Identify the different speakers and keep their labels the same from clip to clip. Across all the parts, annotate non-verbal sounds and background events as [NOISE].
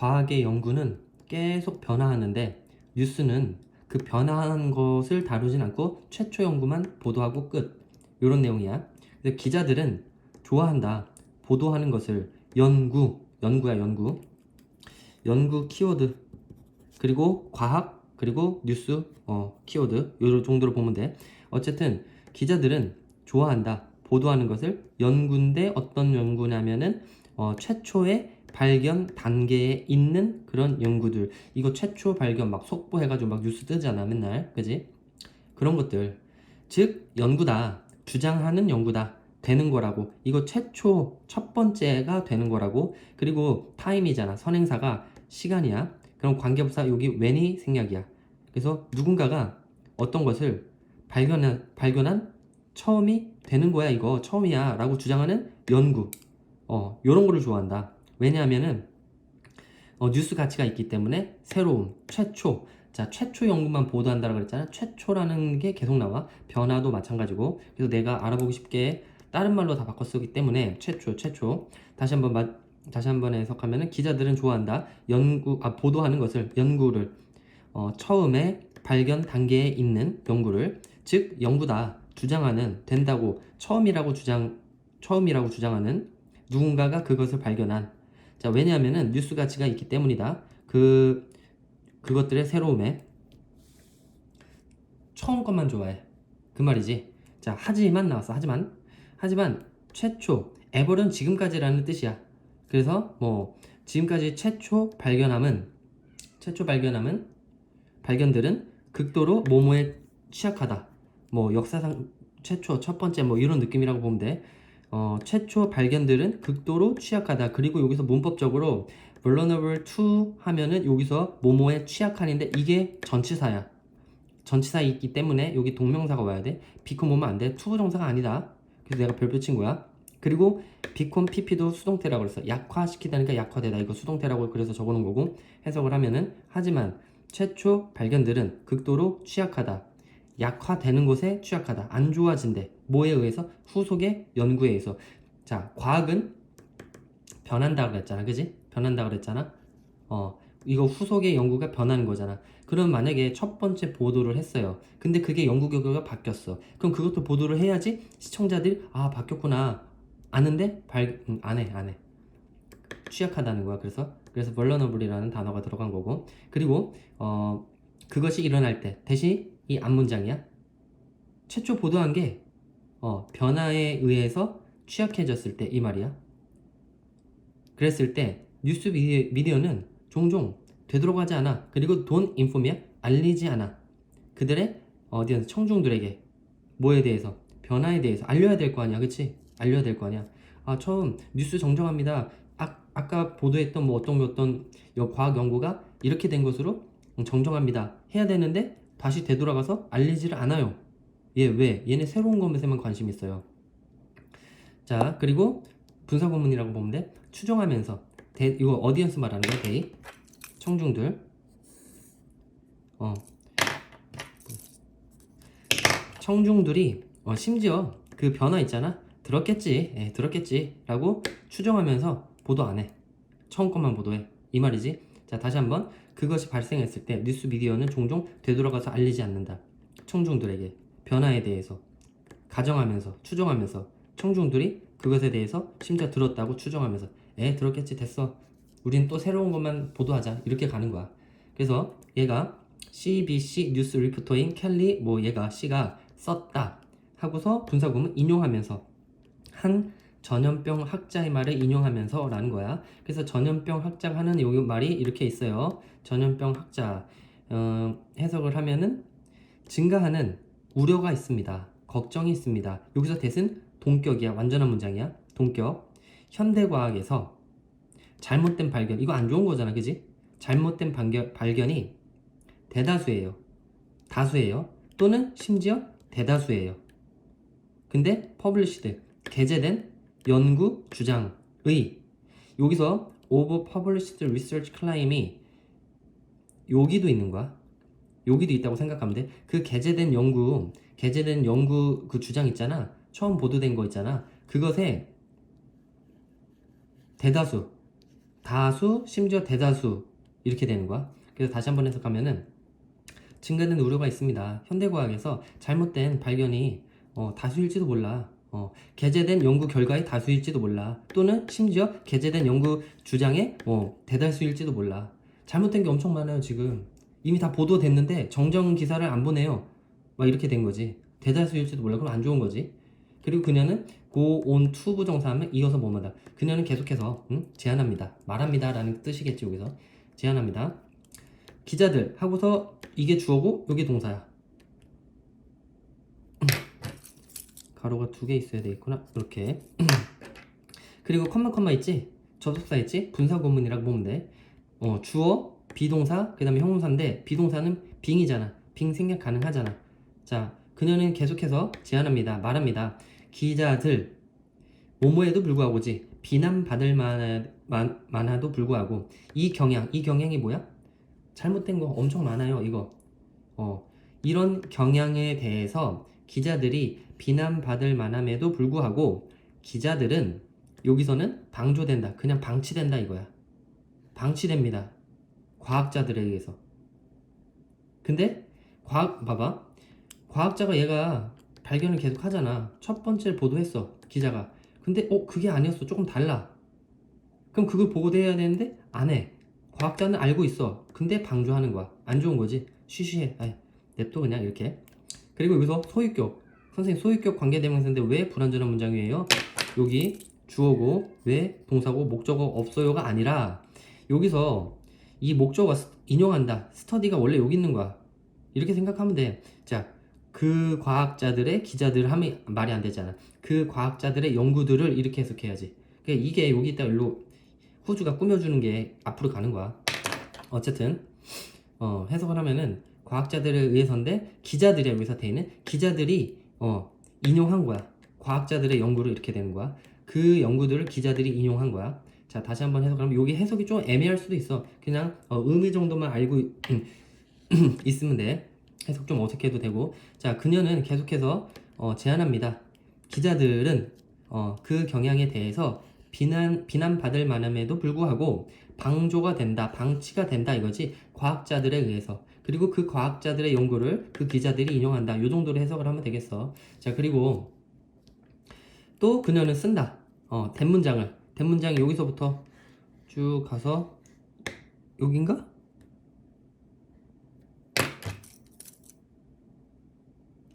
Speaker 1: 과학의 연구는 계속 변화하는데 뉴스는 그 변화한 것을 다루진 않고 최초 연구만 보도하고 끝. 이런 내용이야. 그래서 기자들은 좋아한다. 보도하는 것을 연구, 연구야 연구. 연구 키워드 그리고 과학 그리고 뉴스 어, 키워드 요 정도로 보면 돼. 어쨌든 기자들은 좋아한다. 보도하는 것을 연구인데 어떤 연구냐면은 어, 최초의 발견 단계에 있는 그런 연구들. 이거 최초 발견 막 속보해가지고 막 뉴스 뜨잖아 맨날. 그지? 그런 것들. 즉 연구다. 주장하는 연구다. 되는 거라고. 이거 최초 첫 번째가 되는 거라고. 그리고 타임이잖아. 선행사가 시간이야. 그럼 관계부사 여기 when이 생략이야. 그래서 누군가가 어떤 것을 발견한 발견한 처음이 되는 거야 이거. 처음이야. 라고 주장하는 연구. 어 요런 거를 좋아한다 왜냐하면은 어, 뉴스 가치가 있기 때문에 새로움, 최초. 자, 최초 연구만 보도한다고 그랬잖아. 최초라는 게 계속 나와. 변화도 마찬가지고. 그래서 내가 알아보기 쉽게 다른 말로 다 바꿔 쓰기 때문에 최초, 최초. 다시 한번 마, 다시 한번 해석하면은 기자들은 좋아한다. 연구, 아, 보도하는 것을 연구를 어, 처음에 발견 단계에 있는 연구를 즉 연구다 주장하는 된다고 처음이라고 주장 처음이라고 주장하는 누군가가 그것을 발견한 자, 왜냐하면은 뉴스 가치가 있기 때문이다. 그 그것들의 새로움에 처음 것만 좋아해. 그 말이지. 자, 하지만 나왔어. 하지만 하지만 최초 에버는 지금까지라는 뜻이야. 그래서 뭐 지금까지 최초 발견함은 최초 발견함은 발견들은 극도로 모모에 취약하다. 뭐 역사상 최초 첫 번째 뭐 이런 느낌이라고 보면 돼. 어, 최초 발견들은 극도로 취약하다. 그리고 여기서 문법적으로 vulnerable to 하면은 여기서 모모에 취약한인데 이게 전치사야. 전치사에 있기 때문에 여기 동명사가 와야 돼. 비콘 보면 안 돼. 투부 정사가 아니다. 그래서 내가 별표 친 거야. 그리고 비콘 PP도 수동태라고 그랬어. 약화시키다니까 약화되다. 이거 수동태라고 그래서 적어놓은 거고 해석을 하면은 하지만 최초 발견들은 극도로 취약하다. 약화되는 곳에 취약하다. 안 좋아진대. 뭐에 의해서? 후속의 연구에 의해서. 자, 과학은 변한다 그랬잖아. 그지? 변한다 그랬잖아. 어, 이거 후속의 연구가 변하는 거잖아. 그럼 만약에 첫 번째 보도를 했어요. 근데 그게 연구 결과가 바뀌었어. 그럼 그것도 보도를 해야지 시청자들이 아, 바뀌었구나. 아는데 발, 음, 안 해, 안 해. 취약하다는 거야. 그래서 그래서 vulnerable이라는 단어가 들어간 거고. 그리고 어, 그것이 일어날 때 대신 이 앞문장이야. 최초 보도한 게 어, 변화에 의해서 취약해졌을 때 이 말이야. 그랬을 때 뉴스 미디어, 미디어는 종종 되돌아가지 않아. 그리고 돈 인포미야 알리지 않아. 그들의 어디언 청중들에게 뭐에 대해서 변화에 대해서 알려야 될 거 아니야, 그치? 알려야 될 거 아니야. 아 처음 뉴스 정정합니다. 아, 아까 보도했던 뭐 어떤 어떤 여- 과학 연구가 이렇게 된 것으로 정정합니다. 해야 되는데 다시 되돌아가서 알리지를 않아요. 얘 왜? 얘네 새로운 것에만 관심 있어요. 자 그리고 분사 구문이라고 보면 돼. 추정하면서 대, 이거 어디언스 말하는 거야? 데이 청중들. 어 청중들이 어, 심지어 그 변화 있잖아. 들었겠지, 예, 들었겠지라고 추정하면서 보도 안 해. 처음 것만 보도해. 이 말이지. 자 다시 한번 그것이 발생했을 때 뉴스 미디어는 종종 되돌아가서 알리지 않는다. 청중들에게 변화에 대해서 가정하면서 추정하면서 청중들이 그것에 대해서 심지어 들었다고 추정하면서 에 들었겠지 됐어. 우린 또 새로운 것만 보도하자 이렇게 가는 거야. 그래서 얘가 CBC 뉴스 리포터인 켈리 뭐 얘가 C가 썼다 하고서 분사구문 인용하면서 한 전염병 학자의 말을 인용하면서 라는 거야. 그래서 전염병 학자가 하는 요 말이 이렇게 있어요. 전염병 학자 어, 해석을 하면은 증가하는 우려가 있습니다. 걱정이 있습니다. 여기서 대신 동격이야. 완전한 문장이야. 동격. 현대과학에서 잘못된 발견. 이거 안 좋은 거잖아. 그지? 잘못된 발견, 발견이 대다수예요. 다수예요. 또는 심지어 대다수예요. 근데 퍼블리시드 게재된 연구 주장의 여기서 of published research claim이 여기도 있는 거야. 여기도 있다고 생각하면 돼. 그 게재된 연구, 게재된 연구 그 주장 있잖아. 처음 보도된 거 있잖아. 그것에 대다수, 다수, 심지어 대다수 이렇게 되는 거야. 그래서 다시 한번 해석하면은 증가된 우려가 있습니다. 현대과학에서 잘못된 발견이 어, 다수일지도 몰라. 어, 게재된 연구 결과의 다수일지도 몰라. 또는 심지어 게재된 연구 주장의 어, 대다수일지도 몰라. 잘못된 게 엄청 많아요, 지금. 이미 다 보도됐는데 정정 기사를 안 보내요. 막 이렇게 된 거지. 대다수일지도 몰라. 그럼 안 좋은 거지. 그리고 그녀는 고온 투부 정사하면 이어서 뭐뭐다. 그녀는 계속해서 응? 제안합니다. 말합니다 라는 뜻이겠지 여기서 제안합니다. 기자들 하고서 이게 주어고 여기 동사야. 가로가 두 개 있어야 되겠구나. 이렇게. [CLEARS THROAT] 그리고 컴마 컴마 있지? 접속사 있지? 분사 구문이라고 보면 돼. 어, 주어, 비동사, 그 다음에 형용사인데 비동사는 빙이잖아. 빙 생략 가능하잖아. 자, 그녀는 계속해서 제안합니다. 말합니다. 기자들 뭐뭐에도 불구하고지 비난받을 만하도 불구하고 이 경향, 이 경향이 뭐야? 잘못된 거 엄청 많아요. 이거. 어, 이런 경향에 대해서 기자들이 비난받을 만함에도 불구하고 기자들은 여기서는 방조된다. 그냥 방치된다 이거야. 방치됩니다. 과학자들에 의해서. 근데 과학 봐봐. 과학자가 얘가 발견을 계속 하잖아. 첫 번째를 보도했어. 기자가. 근데 어 그게 아니었어. 조금 달라. 그럼 그걸 보고돼야 되는데 안 해. 과학자는 알고 있어. 근데 방조하는 거야. 안 좋은 거지. 쉬쉬해. 아이, 냅둬 그냥 이렇게. 그리고 여기서 소유격. 선생님 소유격 관계대명사인데 왜 불완전한 문장이에요? 여기 주어고 왜 동사고 목적어 없어요가 아니라 여기서 이 목적어가 스- 인용한다. 스터디가 원래 여기 있는 거야. 이렇게 생각하면 돼. 자, 그 과학자들의 기자들 하면 말이 안 되잖아. 그 과학자들의 연구들을 이렇게 해석해야지. 그러니까 이게 여기 있다 일로 후주가 꾸며주는 게 앞으로 가는 거야. 어쨌든 어, 해석을 하면은 과학자들에 의해서인데 기자들이 여기서 돼 있는 기자들이 어, 인용한 거야. 과학자들의 연구를 이렇게 되는 거야. 그 연구들을 기자들이 인용한 거야. 자 다시 한번 해석하면 여기 해석이 좀 애매할 수도 있어. 그냥 어, 의미 정도만 알고 [CLEARS THROAT] 있으면 돼. 해석 좀 어떻게 해도 되고. 자 그녀는 계속해서 어, 제안합니다. 기자들은 어, 그 경향에 대해서 비난 비난받을 만함에도 불구하고 방조가 된다, 방치가 된다 이거지 과학자들에 의해서 그리고 그 과학자들의 연구를 그 기자들이 인용한다 이 정도로 해석을 하면 되겠어. 자 그리고 또 그녀는 쓴다. 어, 대문장을 대문장 여기서부터 쭉 가서 여긴가?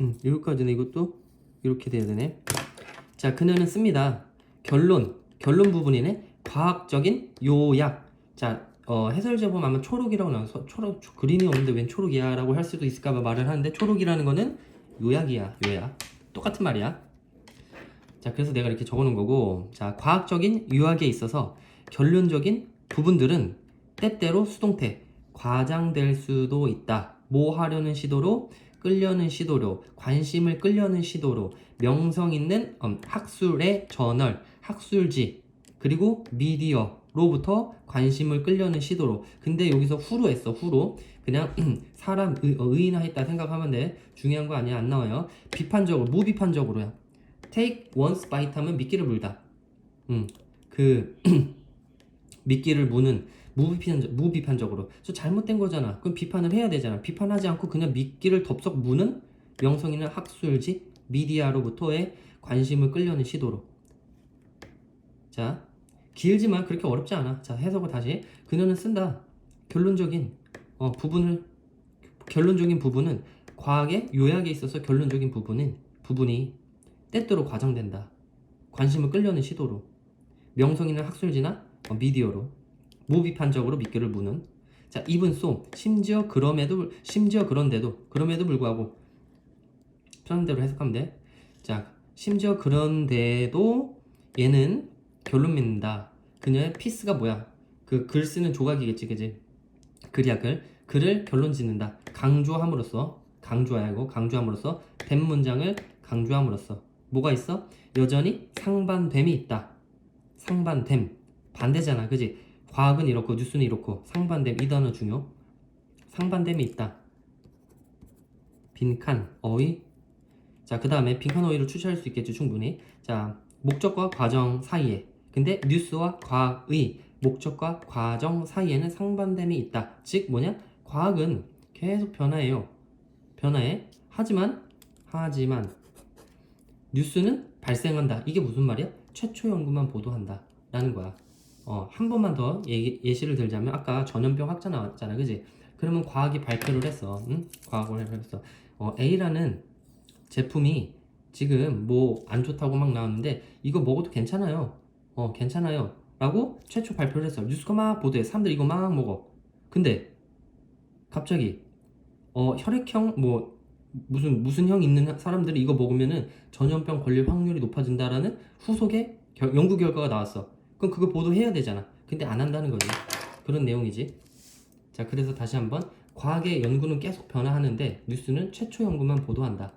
Speaker 1: 음, 여기까지네 이것도 이렇게 돼야 되네. 자, 그녀는 씁니다. 결론, 결론 부분이네. 과학적인 요약. 자, 어, 해설 제품 아마 초록이라고 나와서 초록 초- 그림이 없는데 웬 초록이야라고 할 수도 있을까봐 말을 하는데 초록이라는 거는 요약이야, 요약. 똑같은 말이야. 자, 그래서 내가 이렇게 적어놓은 거고, 자, 과학적인 요약에 있어서 결론적인 부분들은 때때로 수동태, 과장될 수도 있다. 뭐 하려는 시도로, 끌려는 시도로, 관심을 끌려는 시도로, 명성 있는 음, 학술의 저널, 학술지, 그리고 미디어 로부터 관심을 끌려는 시도로. 근데 여기서 후로 했어, 후로. 그냥 [CLEARS THROAT] 사람 의, 어, 의인화했다 생각하면 돼. 중요한 거 아니야, 안 나와요. 비판적으로, 무비판적으로야. take once bite 하면 미끼를 물다. 음, 그 [CLEARS THROAT] 미끼를 무는 무비판적, 무비판적으로. 저 잘못된 거잖아. 그럼 비판을 해야 되잖아. 비판하지 않고 그냥 미끼를 덥석 무는 명성 있는 학술지 미디어로부터의 관심을 끌려는 시도로. 자, 길지만 그렇게 어렵지 않아. 자, 해석을 다시. 그녀는 쓴다. 결론적인 어, 부분을 결론적인 부분은 과학의 요약에 있어서 결론적인 부분은 부분이 때때로 과장된다. 관심을 끌려는 시도로. 명성 있는 학술지나 어, 미디어로. 무비판적으로 미끼를 무는. 자, even so. 심지어 그럼에도 심지어 그런데도 그럼에도 불구하고 편한 대로 해석하면 돼. 자, 심지어 그런데도 얘는 결론 맺는다. 그녀의 피스가 뭐야? 그 글 쓰는 조각이겠지, 그지? 글이야 글. 글을 결론 짓는다. 강조함으로써 강조하고 강조함으로써 된 문장을 강조함으로써 뭐가 있어? 여전히 상반됨이 있다. 상반됨 반대잖아, 그지? 과학은 이렇고 뉴스는 이렇고 상반됨 이 단어 중요. 상반됨이 있다. 빈칸 어휘 자, 그 다음에 빈칸 어휘를 추출할 수 있겠죠, 충분히. 자, 목적과 과정 사이에. 근데 뉴스와 과학의 목적과 과정 사이에는 상반됨이 있다. 즉 뭐냐? 과학은 계속 변화해요. 변화해. 하지만 하지만 뉴스는 발생한다. 이게 무슨 말이야? 최초 연구만 보도한다. 라는 거야. 어, 한 번만 더 예, 예시를 들자면 아까 전염병 확자 나왔잖아. 그지? 그러면 과학이 발표를 했어. 응? 과학을 했어. 어, A라는 제품이 지금 뭐 안 좋다고 막 나왔는데 이거 먹어도 괜찮아요. 어, 괜찮아요. 라고 최초 발표를 했어. 뉴스가 막 보도해. 사람들 이거 막 먹어. 근데 갑자기 어, 혈액형 뭐 무슨 무슨 형 있는 사람들이 이거 먹으면은 전염병 걸릴 확률이 높아진다라는 후속의 결- 연구 결과가 나왔어. 그럼 그거 보도해야 되잖아. 근데 안 한다는 거지. 그런 내용이지. 자, 그래서 다시 한번 과학의 연구는 계속 변화하는데 뉴스는 최초 연구만 보도한다.